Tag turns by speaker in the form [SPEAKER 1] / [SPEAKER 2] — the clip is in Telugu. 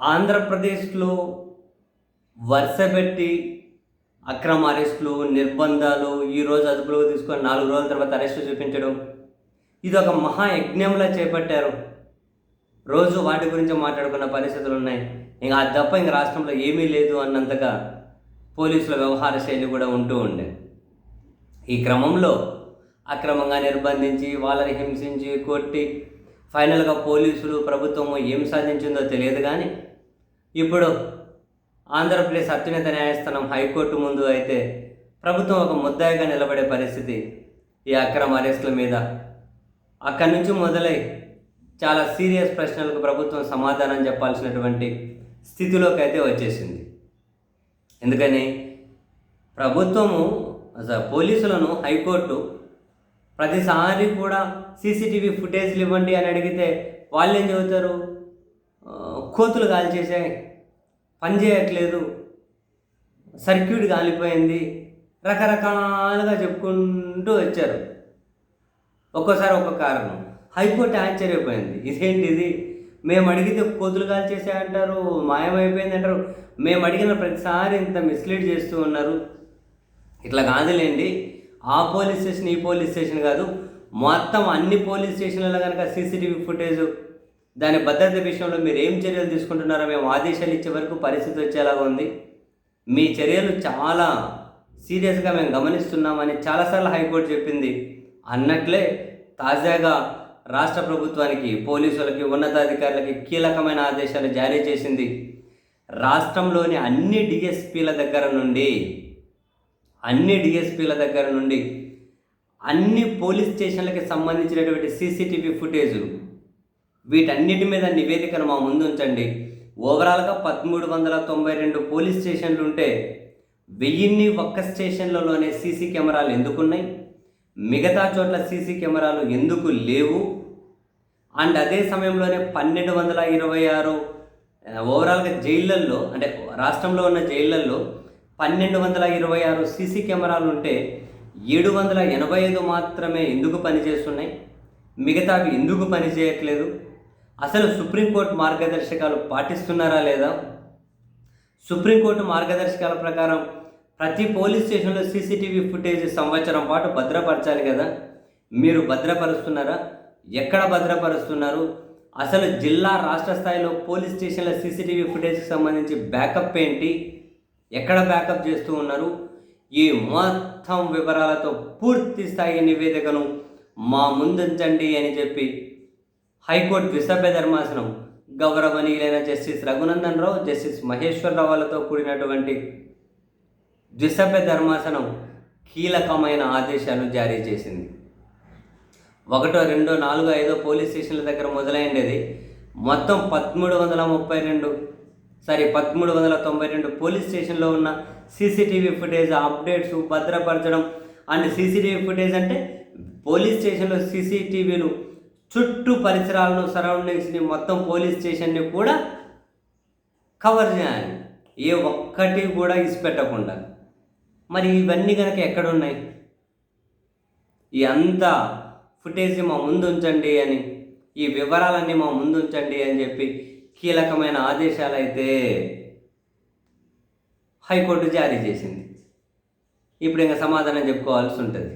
[SPEAKER 1] ఆంధ్రప్రదేశ్లో వరుసపెట్టి అక్రమ అరెస్టులు నిర్బంధాలు ఈరోజు అదుపులో తీసుకొని నాలుగు రోజుల తర్వాత అరెస్టు చూపించడం. ఇది ఒక మహాయజ్ఞంలా చేపట్టారు. రోజు వాటి గురించి మాట్లాడుకున్న పరిస్థితులు ఉన్నాయి. ఇంకా అది తప్ప ఇంక రాష్ట్రంలో ఏమీ లేదు అన్నంతగా పోలీసుల వ్యవహార శైలి కూడా ఉంటూ ఉండే. ఈ క్రమంలో అక్రమంగా నిర్బంధించి వాళ్ళని హింసించి కొట్టి ఫైనల్గా పోలీసులు ప్రభుత్వము ఏం సాధించిందో తెలియదు కానీ ఇప్పుడు ఆంధ్రప్రదేశ్ అత్యున్నత న్యాయస్థానం హైకోర్టు ముందు అయితే ప్రభుత్వం ఒక ముద్దాయిగా నిలబడే పరిస్థితి ఈ అక్రమ అరెస్టుల మీద. అక్కడి నుంచి మొదలై చాలా సీరియస్ ప్రశ్నలకు ప్రభుత్వం సమాధానం చెప్పాల్సినటువంటి స్థితిలోకి అయితే వచ్చేసింది. ఎందుకని? ప్రభుత్వము అసలు పోలీసులను హైకోర్టు ప్రతిసారి కూడా సీసీటీవీ ఫుటేజ్లు ఇవ్వండి అని అడిగితే వాళ్ళు ఏం చెబుతారు కోతులు కాల్చేసాయి పని చేయట్లేదు. సర్క్యూట్ కాలిపోయింది. రకరకాలుగా చెప్పుకుంటూ వచ్చారు. ఒక్కోసారి ఒక్కొక్క కారణం. హైకోర్టు ఆశ్చర్యపోయింది. ఇదేంటిది? మేము అడిగితే కోతులు కాల్చేసే అంటారు మాయమైపోయింది అంటారు. మేము అడిగిన ప్రతిసారి ఇంత మిస్లీడ్ చేస్తూ ఉన్నారు. ఇట్లా కాదులేండి. ఆ పోలీస్ స్టేషన్ ఈ పోలీస్ స్టేషన్ కాదు మొత్తం అన్ని పోలీస్ స్టేషన్లలో కనుక సీసీటీవీ ఫుటేజ్ దాని భద్రత విషయంలో మీరు ఏం చర్యలు తీసుకుంటున్నారో మేము ఆదేశాలు ఇచ్చే వరకు పరిస్థితి వచ్చేలాగా ఉంది. మీ చర్యలు చాలా సీరియస్గా మేము గమనిస్తున్నామని చాలాసార్లు హైకోర్టు చెప్పింది. అన్నట్లే తాజాగా రాష్ట్ర ప్రభుత్వానికి పోలీసులకి ఉన్నతాధికారులకి కీలకమైన ఆదేశాలు జారీ చేసింది. రాష్ట్రంలోని అన్ని డిఎస్పీల దగ్గర నుండి అన్ని డిఎస్పీల దగ్గర నుండి అన్ని పోలీస్ స్టేషన్లకి సంబంధించినటువంటి సీసీటీవీ ఫుటేజులు వీటన్నిటి మీద నివేదికను మా ముందు ఉంచండి. ఓవరాల్గా పదమూడు వందల తొంభై రెండు పోలీస్ స్టేషన్లు ఉంటే వెయ్యిన్ని ఒక్క స్టేషన్లలోనే సీసీ కెమెరాలు ఎందుకున్నాయి? మిగతా చోట్ల సీసీ కెమెరాలు ఎందుకు లేవు? అండ్ అదే సమయంలోనే పన్నెండు వందల ఇరవై ఆరు ఓవరాల్గా జైళ్ళల్లో అంటే రాష్ట్రంలో ఉన్న జైళ్ళల్లో పన్నెండు వందల ఇరవై ఆరు సీసీ కెమెరాలు ఉంటే ఏడు వందల ఎనభై ఐదు మాత్రమే ఎందుకు పనిచేస్తున్నాయి? మిగతావి ఎందుకు పనిచేయట్లేదు? అసలు సుప్రీంకోర్టు మార్గదర్శకాలు పాటిస్తున్నారా లేదా? సుప్రీంకోర్టు మార్గదర్శకాల ప్రకారం ప్రతి పోలీస్ స్టేషన్లో సీసీటీవీ ఫుటేజ్ సంవత్సరం పాటు భద్రపరచాలి కదా? మీరు భద్రపరుస్తున్నారా? ఎక్కడ భద్రపరుస్తున్నారు? అసలు జిల్లా రాష్ట్ర స్థాయిలో పోలీస్ స్టేషన్ల సీసీటీవీ ఫుటేజ్కి సంబంధించి బ్యాకప్ ఏంటి? ఎక్కడ బ్యాకప్ చేస్తూ ఉన్నారు? ఈ మొత్తం వివరాలతో పూర్తి స్థాయి నివేదికను మా ముందుంచండి అని చెప్పి హైకోర్టు ద్విసభ్య ధర్మాసనం గౌరవనీయులైన జస్టిస్ రఘునందన్ రావు జస్టిస్ మహేశ్వరరావు వాళ్ళతో కూడినటువంటి ద్విసభ్య ధర్మాసనం కీలకమైన ఆదేశాలు జారీ చేసింది. ఒకటో రెండో నాలుగో ఐదో పోలీస్ స్టేషన్ల దగ్గర మొదలైండేది. మొత్తం పదమూడు వందల ముప్పై రెండు సారీ పదమూడు వందల తొంభై రెండు పోలీస్ స్టేషన్లో ఉన్న సీసీటీవీ ఫుటేజ్ అప్డేట్స్ భద్రపరచడం అండ్ సీసీటీవీ ఫుటేజ్ అంటే పోలీస్ స్టేషన్లో సీసీటీవీలు చుట్టూ పరిసరాలను సరౌండింగ్స్ని మొత్తం పోలీస్ స్టేషన్ని కూడా కవర్ చేయాలి. ఏ ఒక్కటి కూడా ఇసిపెట్టకుండా. మరి ఇవన్నీ కనుక ఎక్కడున్నాయి? ఈ అంతా ఫుటేజ్ మా ముందు ఉంచండి అని ఈ వివరాలన్నీ మా ముందు ఉంచండి అని చెప్పి కీలకమైన ఆదేశాలు అయితే హైకోర్టు జారీ చేసింది. ఇప్పుడు ఇంకా సమాధానం చెప్పుకోవాల్సి ఉంటుంది.